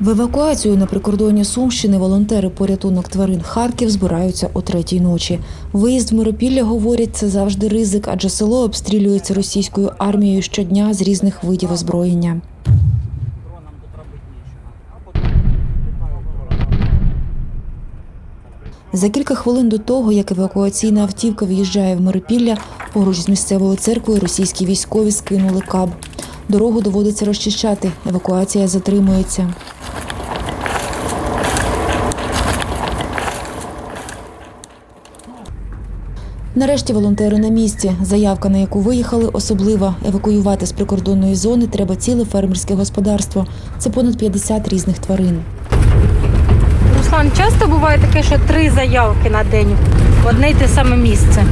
В евакуацію на прикордонні Сумщини волонтери порятунок тварин Харків збираються о третій ночі. Виїзд в Миропілля, говорять, це завжди ризик, адже село обстрілюється російською армією щодня з різних видів озброєння. За кілька хвилин до того, як евакуаційна автівка в'їжджає в Миропілля, поруч з місцевою церквою російські військові скинули каб. Дорогу доводиться розчищати. Евакуація затримується. Нарешті волонтери на місці. Заявка, на яку виїхали, особлива. Евакуювати з прикордонної зони треба ціле фермерське господарство. Це понад 50 різних тварин. Руслан, часто буває таке, що три заявки на день в одне й те саме місце.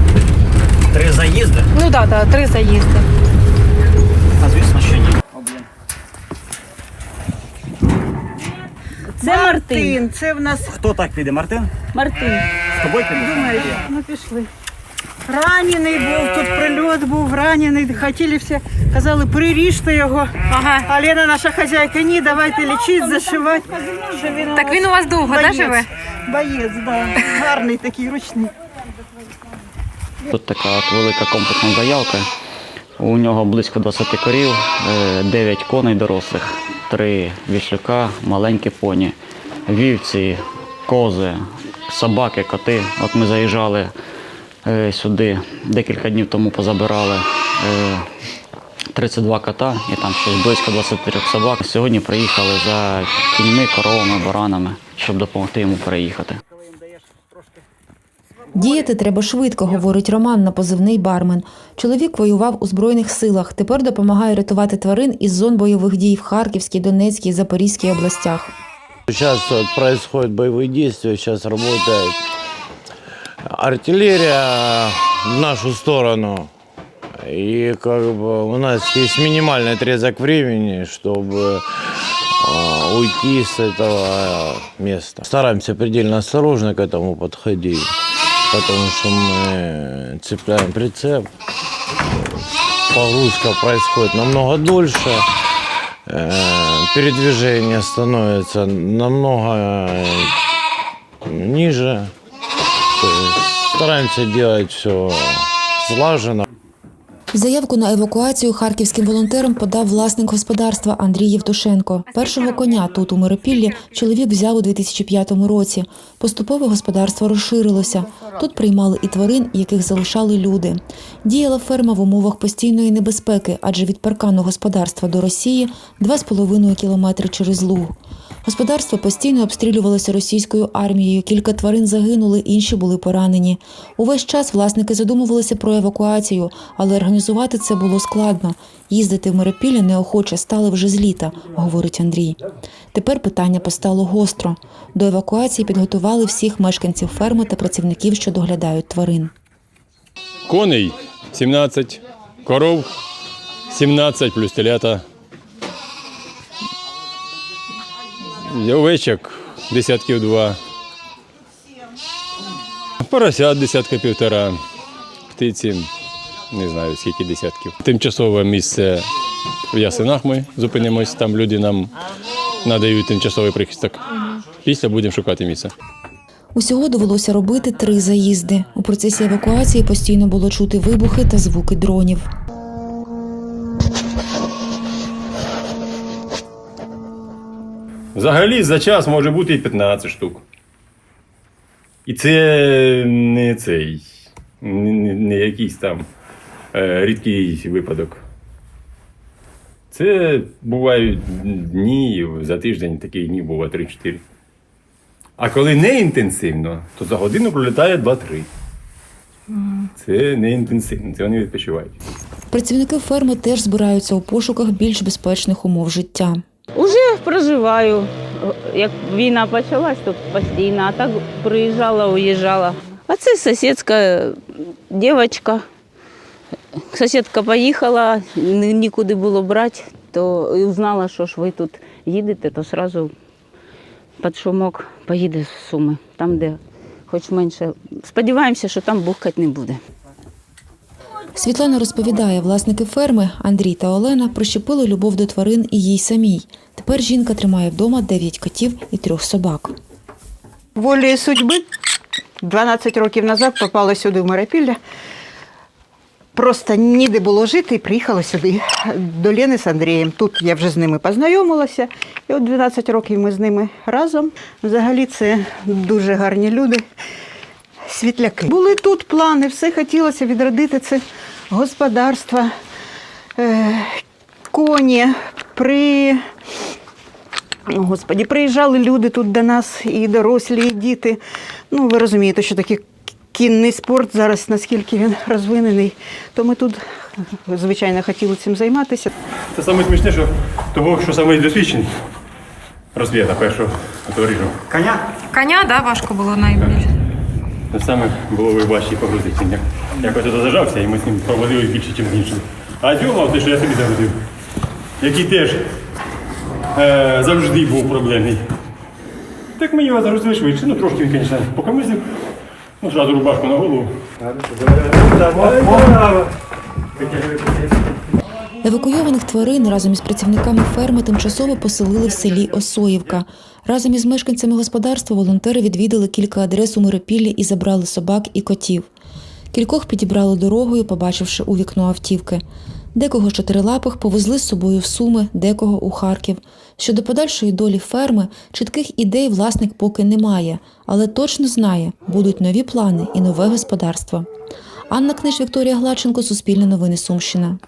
Три заїзди? Ну так, да, три заїзди. А звісно, що ні. Це Мартин. Це в нас Хто так піде? Мартин? Мартин. З тобою піде? думаєш, ну пішли. Ранений був, тут прильот був, ранений. Хотіли всі, казали, приріжте його. Ага. А Лена, наша хазяйка, ні, давайте лічити, зашивати. Що він Так він у вас довго, да, боєць. живе? Боєць, да. Гарний такий, ручний. Тут така от велика комплексна заявка. У нього близько 20 корів, 9 коней дорослих, 3 віслюка, маленькі поні, вівці, кози, собаки, коти. От ми заїжджали е, сюди декілька днів тому позабирали е, 32 кота і там щось близько 23 собак. Сьогодні приїхали за кіньми, коровами, баранами, щоб допомогти йому переїхати. Діяти треба швидко, говорить Роман на позивний бармен. Чоловік воював у збройних силах. Тепер допомагає рятувати тварин із зон бойових дій в Харківській, Донецькій, Запорізькій областях. Вот происходят боевые действия, сейчас работает артиллерия в нашу сторону. И как бы у нас есть минимальный отрезок времени, чтобы а, уйти с этого места. Стараемся предельно осторожно к этому подходить, потому что мы цепляем прицеп. Погрузка происходит намного дольше э, передвижение становится намного э, ниже. То есть стараемся делать все слаженно. Заявку на евакуацію харківським волонтерам подав власник господарства Андрій Євтушенко. Першого коня тут у Миропіллі чоловік взяв у 2005 році. Поступово господарство розширилося. Тут приймали і тварин, яких залишали люди. Діяла ферма в умовах постійної небезпеки, адже від паркану господарства до Росії 2,5 кілометри через луг. Господарство постійно обстрілювалося російською армією. Кілька тварин загинули, інші були поранені. Увесь час власники задумувалися про евакуацію, але організувати це було складно. Їздити в Миропілля неохоче стали вже з літа, говорить Андрій. Тепер питання постало гостро. До евакуації підготували всіх мешканців ферми та працівників, що доглядають тварин. Коней 17, коров 17 плюс телята. Овечок десятків два. Поросят десятка півтора. Птиці не знаю скільки десятків. Тимчасове місце в Ясинах ми зупинимось, там люди нам надають тимчасовий прихисток. Після будемо шукати місце. Усього довелося робити три заїзди. У процесі евакуації постійно було чути вибухи та звуки дронів. Взагалі за час може бути і 15 штук. І це не цей, не, якийсь там е, рідкий випадок. Це бувають дні, за тиждень таких днів буває 3-4. А коли не інтенсивно, то за годину пролітає 2-3. Це не інтенсивно, це вони відпочивають. Працівники ферми теж збираються у пошуках більш безпечних умов життя. Уже проживаю. Як війна почалась, то постійно, а так приїжджала, уїжджала. А це сусідська дівчинка. Сусідка поїхала, нікуди було брати, то узнала, що ж ви тут їдете, то одразу під шумок поїде в Суми, там, де хоч менше. Сподіваємося, що там бухкати не буде. Світлана розповідає, власники ферми Андрій та Олена прищепили любов до тварин і їй самій. Тепер жінка тримає вдома 9 котів і трьох собак. Волею судьби 12 років назад попала сюди в Миропілля. Просто ніде було жити і приїхала сюди до Лени з Андрієм. Тут я вже з ними познайомилася. І от 12 років ми з ними разом. Взагалі це дуже гарні люди, світляки. Були тут плани, все хотілося відродити це господарство, е, коні. При О, Господі, приїжджали люди тут до нас, і дорослі, і діти. Ну, ви розумієте, що таке кінний спорт зараз, наскільки він розвинений. То ми тут, звичайно, хотіли цим займатися. Це саме смішне, що того, що саме досвідчений розвіяна першого товаришу. Коня, да, важко було найбільше. Це саме було ви важчі погрузити. Як- Якось туди зажався, і ми з ним проводили більше, ніж з іншим. А цього те, що я собі загрузив, який теж е, завжди був проблемний. Так ми його загрузили швидше. Ну трошки він, звісно, покамизив. Ну, зразу рубашку на голову. Евакуйованих тварин разом із працівниками ферми тимчасово поселили в селі Осоївка. Разом із мешканцями господарства волонтери відвідали кілька адрес у Миропіллі і забрали собак і котів. Кількох підібрали дорогою, побачивши у вікно автівки. Декого з чотирилапих повезли з собою в Суми, декого у Харків. Щодо подальшої долі ферми, чітких ідей власник поки не має, але точно знає, будуть нові плани і нове господарство. Анна Книж, Вікторія Гладченко, Суспільне новини Сумщина.